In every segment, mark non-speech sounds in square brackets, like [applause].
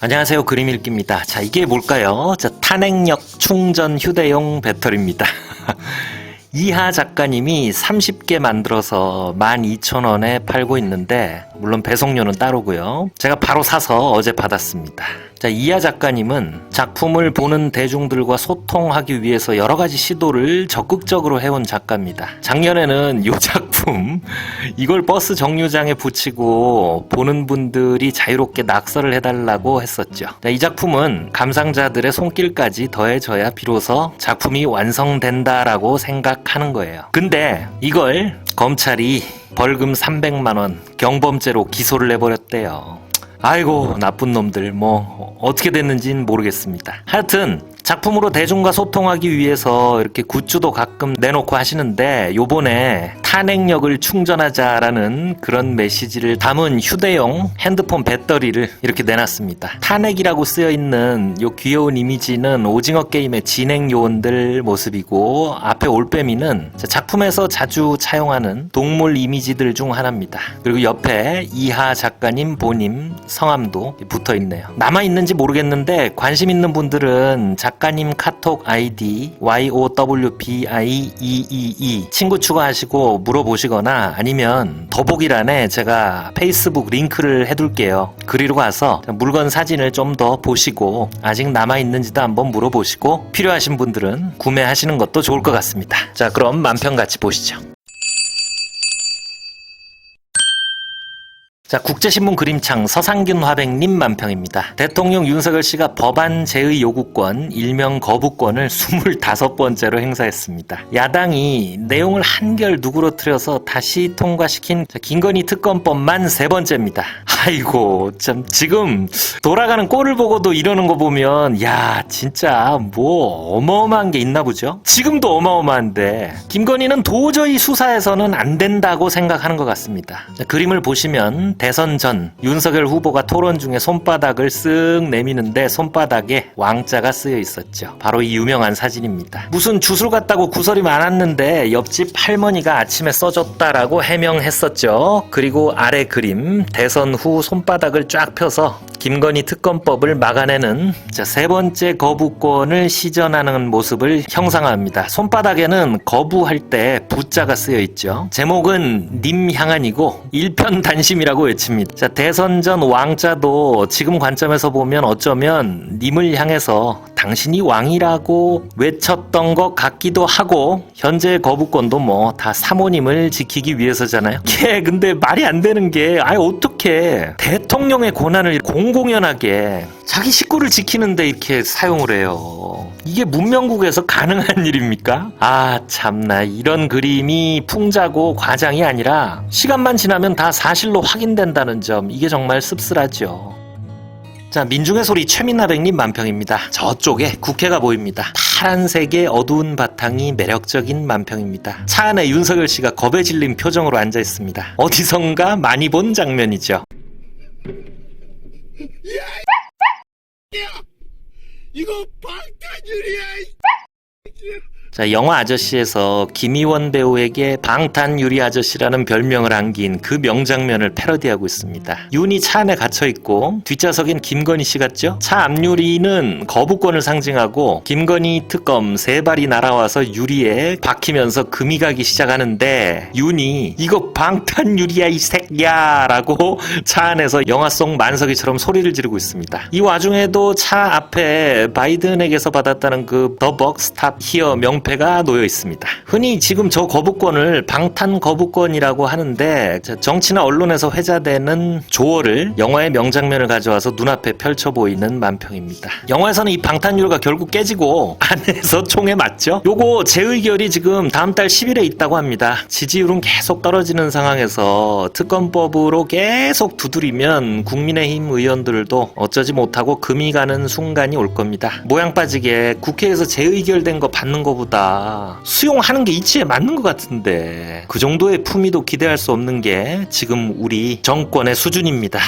안녕하세요. 그림 읽기입니다. 자, 이게 뭘까요? 자, 탄핵력 충전 휴대용 배터리입니다. [laughs] 이하 작가님이 30개 만들어서 12,000원에 팔고 있는데, 물론 배송료는 따로고요. 제가 바로 사서 어제 받았습니다. 자, 이하 작가님은 작품을 보는 대중들과 소통하기 위해서 여러 가지 시도를 적극적으로 해온 작가입니다. 작년에는 이 작품, 이걸 버스 정류장에 붙이고 보는 분들이 자유롭게 낙서를 해달라고 했었죠. 자, 이 작품은 감상자들의 손길까지 더해져야 비로소 작품이 완성된다라고 생각 하는 거예요. 근데 이걸 검찰이 벌금 300만원 경범죄로 기소를 해버렸대요. 아이고 나쁜 놈들 뭐 어떻게 됐는지는 모르겠습니다. 하여튼 작품으로 대중과 소통하기 위해서 이렇게 굿즈도 가끔 내놓고 하시는데 요번에 탄핵력을 충전하자라는 그런 메시지를 담은 휴대용 핸드폰 배터리를 이렇게 내놨습니다. 탄핵이라고 쓰여 있는 요 귀여운 이미지는 오징어 게임의 진행 요원들 모습이고 앞에 올빼미는 작품에서 자주 차용하는 동물 이미지들 중 하나입니다. 그리고 옆에 이하 작가님 본인 성함도 붙어 있네요. 남아 있는지 모르겠는데 관심 있는 분들은 작가님 카톡 아이디 YOWBIEEE 친구 추가하시고 물어보시거나 아니면 더보기란에 제가 페이스북 링크를 해둘게요. 그리로 가서 물건 사진을 좀 더 보시고 아직 남아 있는지도 한번 물어보시고 필요하신 분들은 구매하시는 것도 좋을 것 같습니다. 자, 그럼 만평 같이 보시죠. 자, 국제신문 그림창 서상균 화백님 만평입니다. 대통령 윤석열 씨가 법안 제의 요구권, 일명 거부권을 25번째로 행사했습니다. 야당이 내용을 한결 누그러뜨려서 다시 통과시킨 자, 김건희 특검법만 세 번째입니다. 아이고, 참, 지금 돌아가는 꼴을 보고도 이러는 거 보면, 야, 진짜 뭐 어마어마한 게 있나 보죠? 지금도 어마어마한데, 김건희는 도저히 수사에서는 안 된다고 생각하는 것 같습니다. 자, 그림을 보시면 대선 전 윤석열 후보가 토론 중에 손바닥을 쓱 내미는데 손바닥에 왕자가 쓰여 있었죠. 바로 이 유명한 사진입니다. 무슨 주술 같다고 구설이 많았는데 옆집 할머니가 아침에 써줬다라고 해명했었죠. 그리고 아래 그림 대선 후 손바닥을 쫙 펴서 김건희 특검법을 막아내는 자, 세 번째 거부권을 시전하는 모습을 형상화합니다. 손바닥에는 거부할 때 부자가 쓰여 있죠. 제목은 님 향한이고 일편 단심이라고 외칩니다. 자, 대선 전 왕자도 지금 관점에서 보면 어쩌면 님을 향해서 당신이 왕이라고 외쳤던 것 같기도 하고 현재 거부권도 뭐 다 사모님을 지키기 위해서잖아요. 이게 [laughs] 근데 말이 안 되는 게 아예 어떻게 대통령의 권한을 공공연하게 자기 식구를 지키는데 이렇게 사용을 해요. 이게 문명국에서 가능한 일입니까? 아, 참나. 이런 그림이 풍자고 과장이 아니라 시간만 지나면 다 사실로 확인된다는 점, 이게 정말 씁쓸하죠. 자, 민중의 소리 최민나백님 만평입니다. 저쪽에 국회가 보입니다. 파란색의 어두운 바탕이 매력적인 만평입니다. 차 안에 윤석열 씨가 겁에 질린 표정으로 앉아 있습니다. 어디선가 많이 본 장면이죠. 이거 방탄유리야! 자, 영화 아저씨에서 김희원 배우에게 방탄 유리 아저씨라는 별명을 안긴 그 명장면을 패러디하고 있습니다. 윤이 차 안에 갇혀 있고 뒷좌석엔 김건희 씨 같죠? 차 앞유리는 거부권을 상징하고 김건희 특검 세 발이 날아와서 유리에 박히면서 금이 가기 시작하는데 윤이 이거 방탄 유리야 이 새끼야라고 차 안에서 영화 속 만석이처럼 소리를 지르고 있습니다. 이 와중에도 차 앞에 바이든에게서 받았다는 그 더벅 스탑 히어 명패 가 놓여 있습니다. 흔히 지금 저 거부권을 방탄 거부권이라고 하는데 자, 정치나 언론에서 회자되는 조어를 영화의 명장면을 가져와서 눈앞에 펼쳐 보이는 만평입니다. 영화에서는 이 방탄유리가 결국 깨지고 안에서 총에 맞죠? 요거 재의결이 지금 다음 달 10일에 있다고 합니다. 지지율은 계속 떨어지는 상황에서 특검법으로 계속 두드리면 국민의힘 의원들도 어쩌지 못하고 금이 가는 순간이 올 겁니다. 모양 빠지게 국회에서 재의결된 거 받는 거보다 수용하는 게 이치에 맞는 것 같은데 그 정도의 품위도 기대할 수 없는 게 지금 우리 정권의 수준입니다.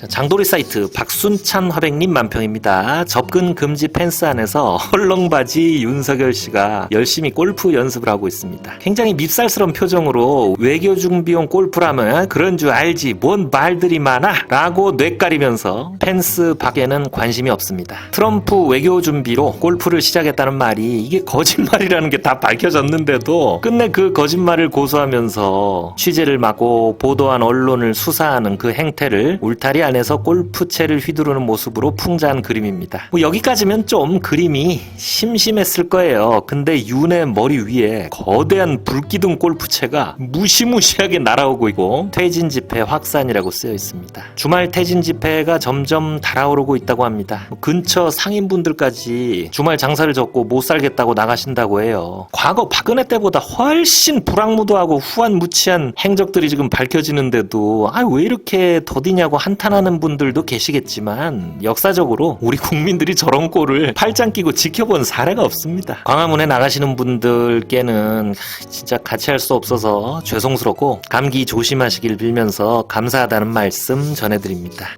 자, 장도리 사이트 박순찬 화백님 만평입니다. 접근 금지 펜스 안에서 헐렁바지 윤석열 씨가 열심히 골프 연습을 하고 있습니다. 굉장히 밉살스러운 표정으로 외교 준비용 골프라면 그런 줄 알지 뭔 말들이 많아 라고 뇌까리면서 펜스 밖에는 관심이 없습니다. 트럼프 외교 준비로 골프를 시작했다는 말이 이게 거짓말이라는 게 다 밝혀졌는데도 끝내 그 거짓말을 고소하면서 취재를 막고 보도한 언론을 수사하는 그 행태를 울타리 안에서 골프채를 휘두르는 모습으로 풍자한 그림입니다. 뭐 여기까지면 좀 그림이 심심했을 거예요. 근데 윤의 머리 위에 거대한 불기둥 골프채가 무시무시하게 날아오고 있고 퇴진 집회 확산이라고 쓰여 있습니다. 주말 퇴진 집회가 점점 달아오르고 있다고 합니다. 근처 상인분들까지 주말 장사를 접고 못 살겠다고 나가신다고 해요. 과거 박근혜 때보다 훨씬 불황무도하고 후한무치한 행적들이 지금 밝혀지는데도 아 왜 이렇게 더디냐고 한탄하 는 분들도 계시겠지만 역사적으로 우리 국민들이 저런 꼴을 팔짱 끼고 지켜본 사례가 없습니다. 광화문에 나가시는 분들께는 하, 진짜 같이 할 수 없어서 죄송스럽고 감기 조심하시길 빌면서 감사하다는 말씀 전해드립니다.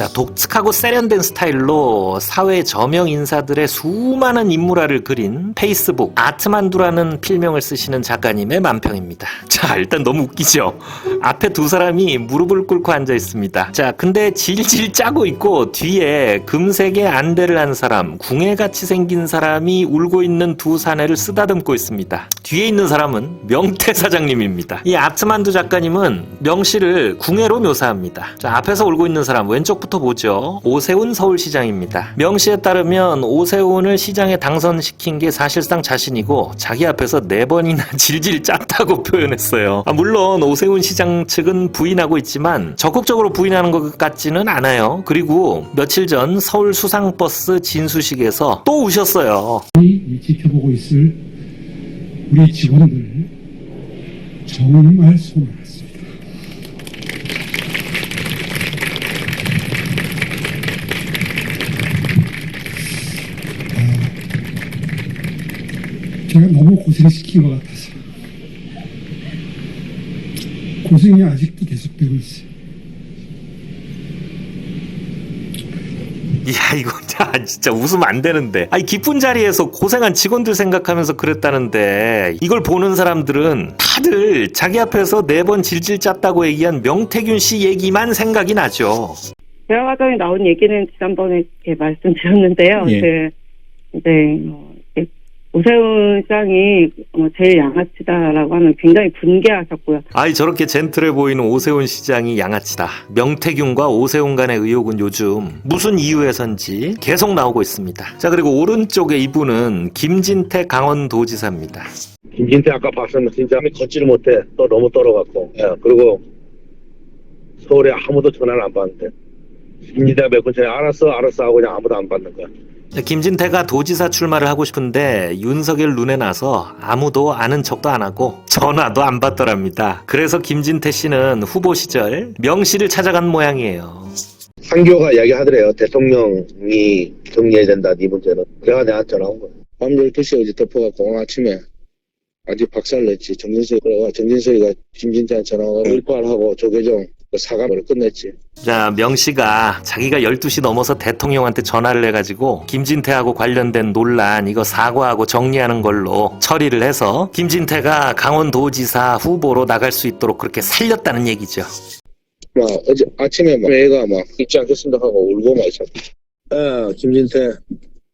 자, 독특하고 세련된 스타일로 사회 저명 인사들의 수많은 인물화를 그린 페이스북 아트만두라는 필명을 쓰시는 작가님의 만평입니다. 자, 일단 너무 웃기죠? 앞에 두 사람이 무릎을 꿇고 앉아 있습니다. 자, 근데 질질 짜고 있고 뒤에 금색의 안대를 한 사람, 궁예같이 생긴 사람이 울고 있는 두 사내를 쓰다듬고 있습니다. 뒤에 있는 사람은 명태 사장님입니다. 이 아트만두 작가님은 명씨를 궁예로 묘사합니다. 자, 앞에서 울고 있는 사람 왼쪽부터 보죠. 오세훈 서울시장입니다. 명씨에 따르면 오세훈을 시장에 당선시킨 게 사실상 자신이고 자기 앞에서 네 번이나 [laughs] 질질 짰다고 표현했어요. 아, 물론 오세훈 시장 측은 부인하고 있지만 적극적으로 부인하는 것 같지는 않아요. 그리고 며칠 전 서울 수상버스 진수식에서 또 우셨어요. 이 지켜보고 있을 우리 직원들 정말 수고 제가 너무 고생시킨 것 같아서 고생이 아직도 계속되고 있어요. 이야 이거 [laughs] 자, 진짜 웃으면 안 되는데 아니 기쁜 자리에서 고생한 직원들 생각하면서 그랬다는데 이걸 보는 사람들은 다들 자기 앞에서 네 번 질질 짰다고 얘기한 명태균 씨 얘기만 생각이 나죠 대화 과정에 나온 얘기는 지난번에 말씀드렸는데요. 예. 그, 이제, 어, 이렇게 오세훈 시장이 어, 제일 양아치다라고 하면 굉장히 분개하셨고요. 아이 저렇게 젠틀해 보이는 오세훈 시장이 양아치다. 명태균과 오세훈 간의 의혹은 요즘 무슨 이유에선지 계속 나오고 있습니다. 자 그리고 오른쪽에 이분은 김진태 강원도지사입니다. 김진태 아까 봤었는데 진짜 걷지를 못해 또 너무 떨어갖고 예, 그리고 서울에 아무도 전화를 안 받는데. 김진태가 몇 분 전에 알았어 알았어 하고 그냥 아무도 안 받는 거야 김진태가 도지사 출마를 하고 싶은데 윤석열 눈에 나서 아무도 아는 척도 안 하고 전화도 안 받더랍니다. 그래서 김진태 씨는 후보 시절 명씨를 찾아간 모양이에요. 상교가 이야기하더래요. 대통령이 정리해야 된다 이 문제는. 그래가 내한테 전화 온 거야 밤 12시에 어제 덮어갖고 오늘 아침에 아직 박살 냈지. 정진석이 그래가 정진석이가 김진태한테 전화가 일발하고 조계종 그 사과를 끝냈지 자, 명 씨가 자기가 12시 넘어서 대통령한테 전화를 해가지고 김진태하고 관련된 논란 이거 사과하고 정리하는 걸로 처리를 해서 김진태가 강원도지사 후보로 나갈 수 있도록 그렇게 살렸다는 얘기죠. 막 어제 아침에 막 애가 막 잊지 않겠습니다 하고 울고 막 있었어. 예, 김진태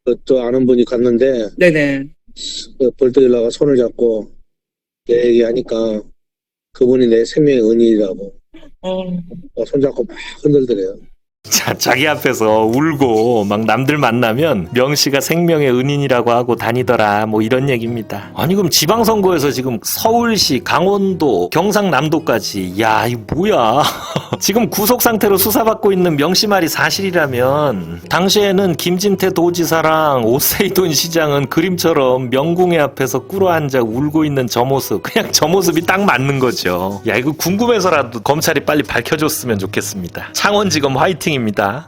그, 또 아는 분이 갔는데 네네. 그 벌떡 일어나가 손을 잡고 내 얘기하니까 그분이 내 생명의 은인이라고 어, 손잡고 막 흔들더래요. 자, 자기 앞에서 울고 막 남들 만나면 명씨가 생명의 은인이라고 하고 다니더라 뭐 이런 얘기입니다. 아니 그럼 지방선거에서 지금 서울시, 강원도, 경상남도까지 야 이거 뭐야? [laughs] 지금 구속 상태로 수사받고 있는 명씨 말이 사실이라면 당시에는 김진태 도지사랑 오세이돈 시장은 그림처럼 명궁의 앞에서 꿇어앉아 울고 있는 저 모습 그냥 저 모습이 딱 맞는 거죠. 야 이거 궁금해서라도 검찰이 빨리 밝혀줬으면 좋겠습니다. 창원지검 화이팅 입니다.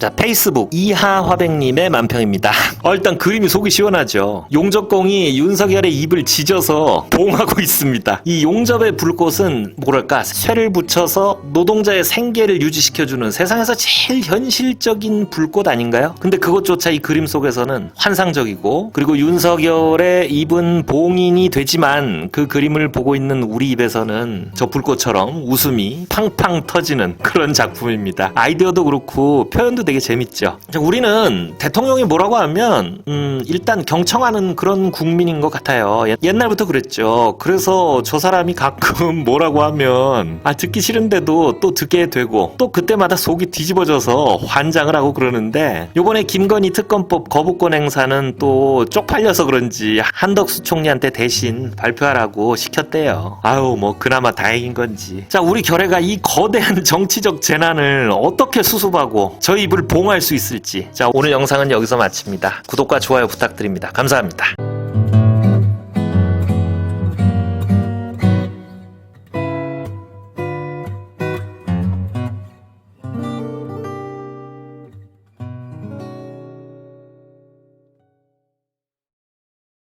자, 페이스북 이하화백님의 만평입니다. [laughs] 어, 일단 그림이 속이 시원하죠. 용접공이 윤석열의 입을 지져서 봉하고 [laughs] 있습니다. 이 용접의 불꽃은 뭐랄까 쇠를 붙여서 노동자의 생계를 유지시켜주는 세상에서 제일 현실적인 불꽃 아닌가요? 근데 그것조차 이 그림 속에서는 환상적이고 그리고 윤석열의 입은 봉인이 되지만 그 그림을 보고 있는 우리 입에서는 저 불꽃처럼 웃음이 팡팡 터지는 그런 작품입니다. 아이디어도 그렇고 표현도 되게 재밌죠. 자, 우리는 대통령이 뭐라고 하면 음, 일단 경청하는 그런 국민인 것 같아요. 옛- 옛날부터 그랬죠. 그래서 저 사람이 가끔 [laughs] 뭐라고 하면 아 듣기 싫은데도 또 듣게 되고 또 그때마다 속이 뒤집어져서 환장을 하고 그러는데 요번에 김건희 특검법 거부권 행사는 또 쪽팔려서 그런지 한덕수 총리한테 대신 발표하라고 시켰대요. 아유 뭐 그나마 다행인 건지. 자 우리 결혜가 이 거대한 [laughs] 정치적 재난을 어떻게 수습하고 저 입을 봉할 수 있을지. 자 오늘 영상은 여기서 마칩니다. 구독과 좋아요 부탁드립니다. 감사합니다.